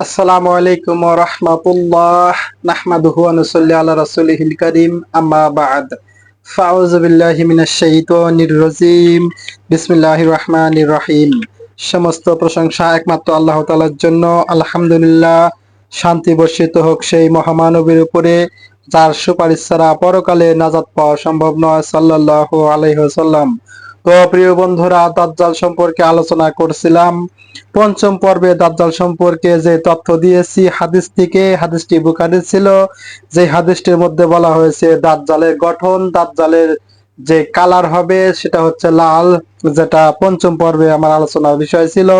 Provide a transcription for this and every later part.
আসসালামু আলাইকুম নাহমাদুহু আলা রাসূলিহিল কারীম, আম্মা বা'দ। ফাউযু বিল্লাহি মিনাশ শাইতানির বিসমিল্লাহির সমস্ত প্রশংসা একমাত্র আল্লাহ তাআলার জন্য। আলহামদুলিল্লাহ, শান্তি বর্ষিত হোক সেই মহামানবীর উপরে, যার সুপারিশ ছাড়া পরকালে নাজাত পাওয়া সম্ভব নয়, সাল্লাল্লাহু আলাইহি ওয়াসাল্লাম। তো প্রিয় বন্ধুরা, দাজ্জাল সম্পর্কে আলোচনা করছিলাম। পঞ্চম পর্বে দাজ্জাল সম্পর্কে যে তথ্য দিয়েছি, হাদিস থেকে, হাদিসটি বুখারী ছিল। যে হাদিসটির মধ্যে বলা হয়েছে, দাজ্জালের গঠন, দাজ্জালের যে কালার হবে, সেটা হচ্ছে লাল, যেটা পঞ্চম পর্বে আমার আলোচনার বিষয় ছিল।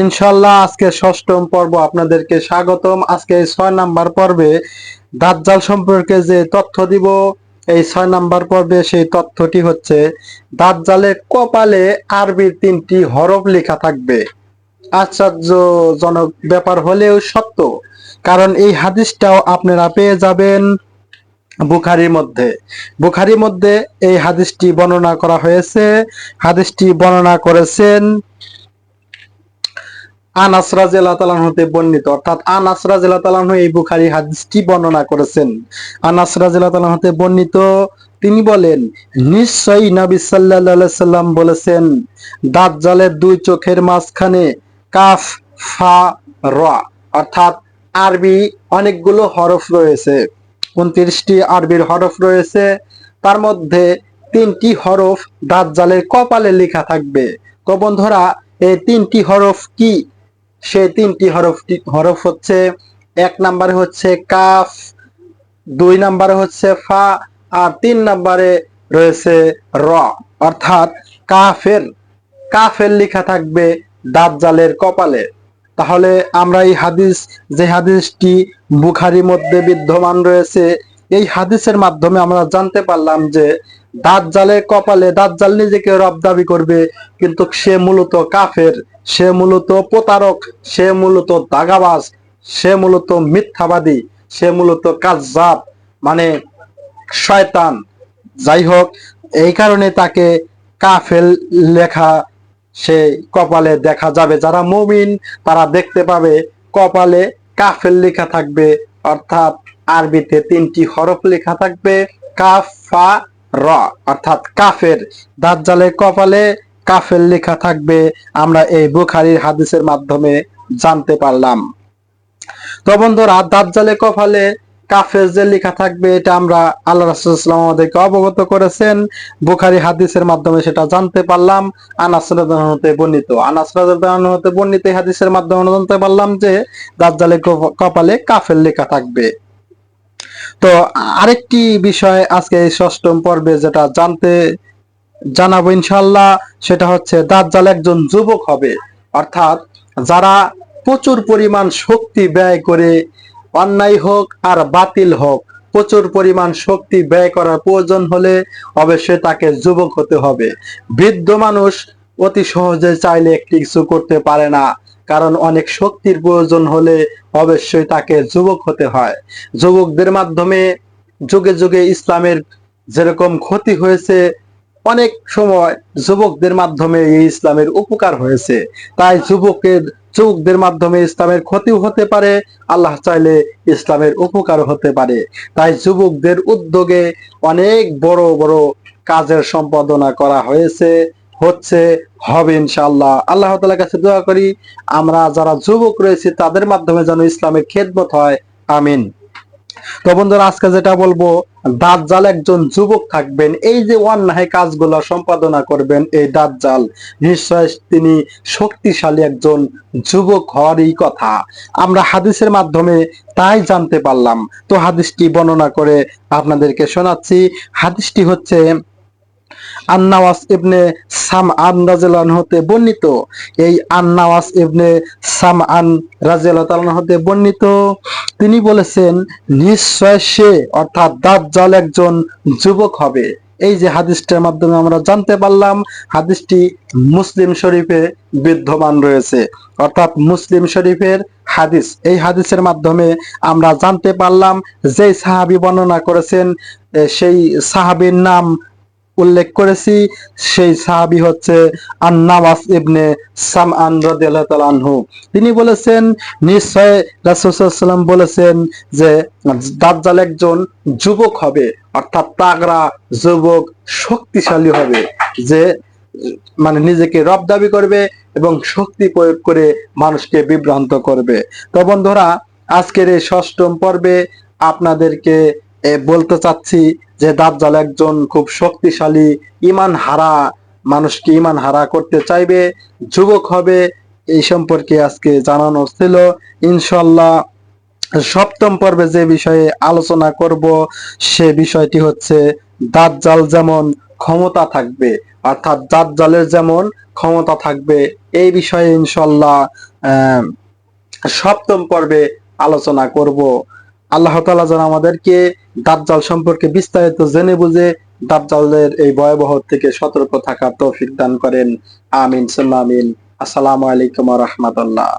ইনশাল্লাহ আজকে ষষ্ঠম পর্ব আপনাদেরকে স্বাগতম। আজকে ছয় নাম্বার পর্বে দাজ্জাল সম্পর্কে যে তথ্য দিব এই ছয় নাম্বার পর্বে সেই তথ্যটি হচ্ছে, দাজ্জালের কপালে আরবির তিনটি হরফ লেখা থাকবে। আশ্চর্যজনক ব্যাপার হলেও সত্য, কারণ এই হাদিসটাও আপনারা পেয়ে যাবেন বুখারির মধ্যে। বুখারির মধ্যে এই হাদিসটি বর্ণনা করা হয়েছে, হাদিসটি বর্ণনা করেছেন আনাস রাদিয়াল্লাহু তাআলা হতে বর্ণিত। অর্থাৎ আনাস রাদিয়াল্লাহু তাআলা এই বুখারী হাদিসটি বর্ণনা করেছেন। আনাস রাদিয়াল্লাহু তাআলা হতে বর্ণিত, তিনি বলেন, নিশ্চয়ই নবী আলাইহি সাল্লাম বলেছেন, দাজ্জালের দুই চোখের মাঝখানে কাফ, ফা, র, অর্থাৎ আরবি অনেকগুলো হরফ রয়েছে। উনত্রিশটি আরবির হরফ রয়েছে। তার মধ্যে তিনটি হরফ দাজ্জালের কপালে লেখা থাকবে। তো বন্ধুরা, এই তিনটি হরফ কি? সে তিনটি হরফটি হরফ হচ্ছে, এক নম্বরে হচ্ছে কাফ, দুই নম্বরে হচ্ছে ফা, আর তিন নম্বরে রয়েছে র। অর্থাৎ কাফের কাফের লেখা থাকবে দাজ্জালের কপালে। তাহলে আমরা এই হাদিস, যে হাদিসটি বুখারির মধ্যে বিদ্যমান রয়েছে, এই হাদিসের মাধ্যমে আমরা জানতে পারলাম যে দাজ্জালের কপালে, দাজ্জাল নিজেকে রব দাবি করবে, কিন্তু সে মূলত কাফের, সে মূলত প্রতারক, সে মূলত দাগাবাজ, সে মূলত মিথ্যাবাদী, সে মূলত কাজ্জাব মানে শয়তান। যাই হোক, এই কারণে তাকে কাফেল লেখা সে কপালে দেখা যাবে। যারা মুমিন, তারা দেখতে পাবে কপালে কাফের লেখা থাকবে, অর্থাৎ আরবিতে তিনটি হরফ লেখা থাকবে, কাফ র, অর্থাৎ কাফের। দাজ্জালের কপালে কাফের লেখা থাকবে, আমরা এই বুখারীর হাদিসের মাধ্যমে জানতে পারলাম। তো বন্ধুরা, দাজ্জালের কপালে কাফের যে লেখা থাকবে, এটা আমরা আল্লাহ রাসূলুল্লাহ আমাদেরকে অবগত করেছেন। বুখারী হাদিসের মাধ্যমে সেটা জানতে পারলাম। আনাস হতে বর্ণিত। আনাস হতে বর্ণিত হাদিসের মাধ্যমে জানতে পারলাম যে, দাজ্জালের কপালে কাফের লেখা থাকবে। তো আরেকটি বিষয় আজকে এই ষষ্ঠম পর্বে যেটা জানতে জানাব ইনশাল্লাহ সেটা হচ্ছে দাজ্জাল একজন যুবক হবে। অর্থাৎ যারা প্রচুর পরিমাণ শক্তি ব্যয় করে অন্যায় হোক আর বাতিল হোক, প্রচুর পরিমাণ শক্তি ব্যয় করার প্রয়োজন হলে অবশ্যই তাকে যুবক হতে হবে। বৃদ্ধ মানুষ অতি সহজে চাইলে একটি কিছু করতে পারে না। কারণ অনেক শক্তির প্রয়োজন হলে অবশ্যই তাকে যুবক হতে হয়। যুবকদের মাধ্যমে যুগে যুগে ইসলামের যেরকম ক্ষতি হয়েছে, অনেক সময় যুবকদের মাধ্যমে এই ইসলামের উপকার হয়েছে। তাই যুবকের, যুবকদের মাধ্যমে ইসলামের ক্ষতিও হতে পারে, আল্লাহ চাইলে ইসলামের উপকার হতে পারে। তাই যুবকদের উদ্যোগে অনেক বড় বড় কাজের সম্পাদনা করা হয়েছে। হচ্ছে, হবে ইনশাআল্লাহ। আল্লাহ তাআলার কাছে দোয়া করি, আমরা যারা যুবক রয়েছে, তাদের মাধ্যমে যেন ইসলামের খেদমত হয়। আমিন। তো বন্ধুরা, আজকে যেটা বলব, দাজ্জাল একজন যুবক থাকবেন, এই যে অন্যায় কাজগুলো সম্পাদনা করবেন এই দাজ্জাল নিশ্চয় তিনি শক্তিশালী একজন যুবক হওয়ারই কথা। আমরা হাদিসের মাধ্যমে তাই জানতে পারলাম। তো হাদিসটি বর্ণনা করে আপনাদেরকে শোনাচ্ছি। হাদিসটি হচ্ছে আন্নাওয়াস ইবনে সাম আন রাজিয়াল্লাহু হতে বর্ণিত। এই আন্নাওয়াস ইবনে সাম আন রাজিয়াল্লাহু হতে বর্ণিত। তিনি বলেছেন, নিশ্চয় সে, অর্থাৎ দাজ্জাল একজন যুবক হবে। এই যে হাদিসটার মাধ্যমে আমরা জানতে পারলাম, হাদিসটি মুসলিম শরীফে বিদ্যমান রয়েছে। অর্থাৎ মুসলিম শরীফের হাদিস। এই হাদিসের মাধ্যমে আমরা জানতে পারলাম যে সাহাবি বর্ণনা করেছেন সেই সাহাবীর নাম উল্লেখ করেছি, সেই সাহাবি হচ্ছে আন্নামাস ইবনে রাদিয়াল্লাহু আনহু। তিনি বলেছেন, নিশ্চয় রাসূলুল্লাহ বলেছেন যে, দাজ্জাল একজন যুবক হবে, অর্থাৎ তাগরা যুবক শক্তিশালী হবে, যে মানে নিজেকে রব দাবি করবে এবং শক্তি প্রয়োগ করে মানুষকে বিভ্রান্ত করবে। তো বন্ধুরা, আজকের এই ষষ্ঠম পর্বে আপনাদেরকে বলতে চাচ্ছি যে দাজ্জাল একজন খুব শক্তিশালী ইমান হারা, মানুষকে ইমান হারা করতে চাইবে, যুবক হবে, এই সম্পর্কে আজকে জানানো ছিল। ইনশাল্লাহ সপ্তম পর্বে যে বিষয়ে আলোচনা করব, সে বিষয়টি হচ্ছে দাজ্জাল যেমন ক্ষমতা থাকবে, অর্থাৎ দাজ্জালের যেমন ক্ষমতা থাকবে, এই বিষয়ে ইনশাল্লাহ সপ্তম পর্বে আলোচনা করব। আল্লাহ তালা যেন আমাদেরকে দাজ্জাল সম্পর্কে বিস্তারিত জেনে বুঝে দাজ্জালের এই ভয়াবহ থেকে সতর্ক থাকার তৌফিক দান করেন। আমিন, সুম্মা আমিন। আসসালামু আলাইকুম রাহমাতুল্লাহ।